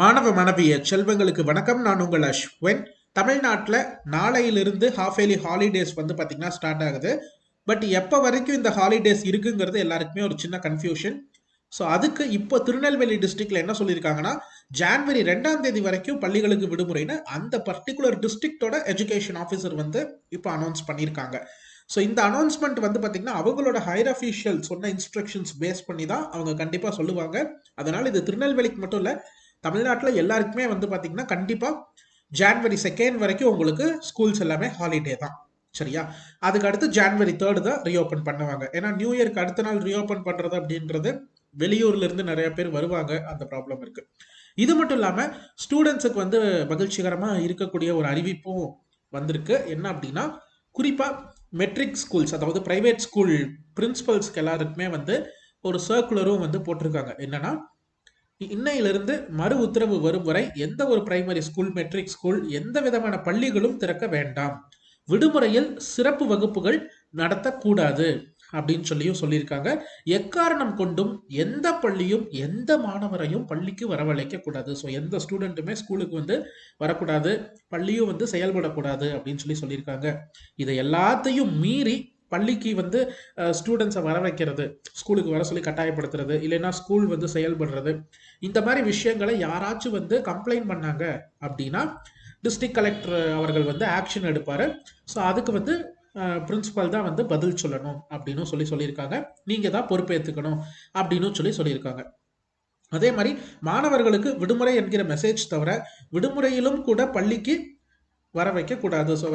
மாணவ மாணவிய செல்வங்களுக்கு வணக்கம். நான் உங்கள் அஸ்வின். தமிழ்நாட்டில் நாளையிலிருந்து ஹாஃப் ஏலி ஹாலிடேஸ் வந்து பார்த்திங்கன்னா ஸ்டார்ட் ஆகுது. பட் எப்போ வரைக்கும் இந்த ஹாலிடேஸ் இருக்குங்கிறது எல்லாருக்குமே ஒரு சின்ன கன்ஃபியூஷன் ஸோ அதுக்கு இப்போ திருநெல்வேலி டிஸ்ட்ரிக்டில் என்ன சொல்லியிருக்காங்கன்னா ஜான்வரி ரெண்டாம் தேதி வரைக்கும் பள்ளிகளுக்கு விடுமுறைன்னு அந்த பர்டிகுலர் டிஸ்ட்ரிக்டோட எஜுகேஷன் ஆஃபீஸர் வந்து இப்போ அனௌன்ஸ் பண்ணியிருக்காங்க. ஸோ இந்த அனௌன்ஸ்மெண்ட் வந்து பார்த்திங்கன்னா அவங்களோட ஹையர் அஃபீஷியல் சொன்ன இன்ஸ்ட்ரக்ஷன்ஸ் பேஸ் பண்ணி தான் அவங்க கண்டிப்பாக சொல்லுவாங்க. அதனால் இது திருநெல்வேலிக்கு மட்டும் இல்லை தமிழ்நாட்டில் எல்லாருக்குமே வந்து பார்த்தீங்கன்னா கண்டிப்பாக ஜான்வரி செகண்ட் வரைக்கும் உங்களுக்கு ஸ்கூல்ஸ் எல்லாமே ஹாலிடே தான். சரியா? அதுக்கு அடுத்து ஜான்வரி தேர்டு தான் ரீஓப்பன் பண்ணுவாங்க. ஏன்னா நியூ இயர்க்கு அடுத்த நாள் ரீஓப்பன் பண்ணுறது அப்படின்றது வெளியூர்லேருந்து நிறைய பேர் வருவாங்க. அந்த ப்ராப்ளம் இருக்குது இது மட்டும் இல்லாமல் ஸ்டூடெண்ட்ஸுக்கு வந்து மகிழ்ச்சிகரமாக இருக்கக்கூடிய ஒரு அறிவிப்பும் வந்திருக்கு. என்ன அப்படின்னா குறிப்பாக மெட்ரிக் ஸ்கூல்ஸ் அதாவது பிரைவேட் ஸ்கூல் பிரின்ஸிபல்ஸ்க்கு எல்லாருக்குமே வந்து ஒரு சர்க்குலரும் வந்து போட்டிருக்காங்க. என்னன்னா இன்னையிலிருந்து மறு உத்தரவு வரும் வரை எந்த ஒரு பிரைமரி ஸ்கூல் மெட்ரிக் ஸ்கூல் எந்த விதமான பள்ளிகளும் திறக்க வேண்டாம். விடுமுறையில் சிறப்பு வகுப்புகள் நடத்தக்கூடாது அப்படின்னு சொல்லியும் சொல்லியிருக்காங்க. எக்காரணம் கொண்டும் எந்த பள்ளியும் எந்த மாணவரையும் பள்ளிக்கு வரவழைக்க கூடாது. ஸோ எந்த ஸ்டூடெண்ட்டுமே ஸ்கூலுக்கு வந்து வரக்கூடாது. பள்ளியும் வந்து செயல்படக்கூடாது அப்படின்னு சொல்லி சொல்லியிருக்காங்க. இதை எல்லாத்தையும் மீறி பள்ளிக்கு வந்து ஸ்டூடெண்ட்ஸை வர வைக்கிறது ஸ்கூலுக்கு வர சொல்லி கட்டாயப்படுத்துறது இல்லைன்னா ஸ்கூல் வந்து செயல்படுறது இந்த மாதிரி விஷயங்களை யாராச்சும் வந்து கம்ப்ளைண்ட் பண்ணாங்க அப்படின்னா டிஸ்ட்ரிக்ட் கலெக்டர் அவர்கள் வந்து ஆக்ஷன் எடுப்பார். ஸோ அதுக்கு வந்து பிரின்சிபல் தான் வந்து பதில் சொல்லணும் அப்படின்னு சொல்லி சொல்லியிருக்காங்க. நீங்கள் தான் பொறுப்பேற்றுக்கணும் அப்படின்னு சொல்லி சொல்லியிருக்காங்க. அதே மாதிரி மாணவர்களுக்கு விடுமுறை என்கிற மெசேஜ் தவிர விடுமுறையிலும் கூட பள்ளிக்கு வர வைக்கக்கூடாது ஸோ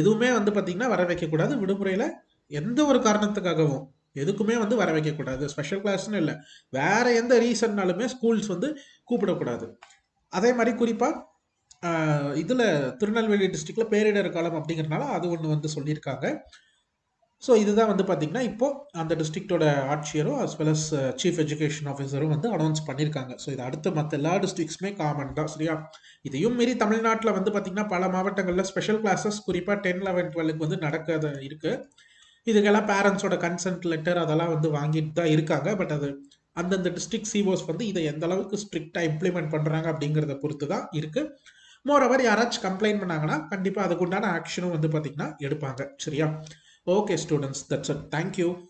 எதுவுமே வந்து பார்த்திங்கன்னா வர வைக்கக்கூடாது. விடுமுறையில் எந்த ஒரு காரணத்துக்காகவும் எதுக்குமே வந்து வர வைக்கக்கூடாது. ஸ்பெஷல் கிளாஸ்னு இல்லை. வேறு எந்த ரீசன்னாலுமே ஸ்கூல்ஸ் வந்து கூப்பிடக்கூடாது. அதே மாதிரி குறிப்பாக இதில் திருநெல்வேலி டிஸ்ட்ரிக்டில் பேரிடர் காலம் அப்படிங்கிறனால அது ஒன்று வந்து சொல்லியிருக்காங்க. ஸோ இதுதான் வந்து பார்த்தீங்கன்னா இப்போ அந்த டிஸ்ட்ரிக்டோட ஆட்சியரும் as well as chief education ஆஃபீஸரும் வந்து அனௌன்ஸ் பண்ணியிருக்காங்க ஸோ இது அடுத்த மற்ற எல்லா டிஸ்ட்ரிக்ஸுமே காமன் தான் சரியா? இதையும் மீறி தமிழ்நாட்டில் வந்து பார்த்தீங்கன்னா பல மாவட்டங்களில் ஸ்பெஷல் கிளாஸஸ் குறிப்பாக டென் லெவன் டுவெல்க்கு வந்து நடக்காத இருக்கு. இதுக்கெல்லாம் பேரண்ட்ஸோட கன்சென்ட் லெட்டர் அதெல்லாம் வந்து வாங்கிட்டு தான் இருக்காங்க. பட் அது அந்தந்த டிஸ்ட்ரிக்ட் சிஓஸ் வந்து இதை எந்த அளவுக்கு ஸ்ட்ரிக்டாக இம்ப்ளிமெண்ட் பண்ணுறாங்க அப்படிங்கிறத பொறுத்து தான் இருக்குது மோரோவர் யாராச்சும் கம்ப்ளைண்ட் பண்ணாங்கன்னா கண்டிப்பாக அதுக்குண்டான ஆக்ஷனும் வந்து பார்த்திங்கன்னா எடுப்பாங்க சரியா? Okay, students, that's it. Thank you.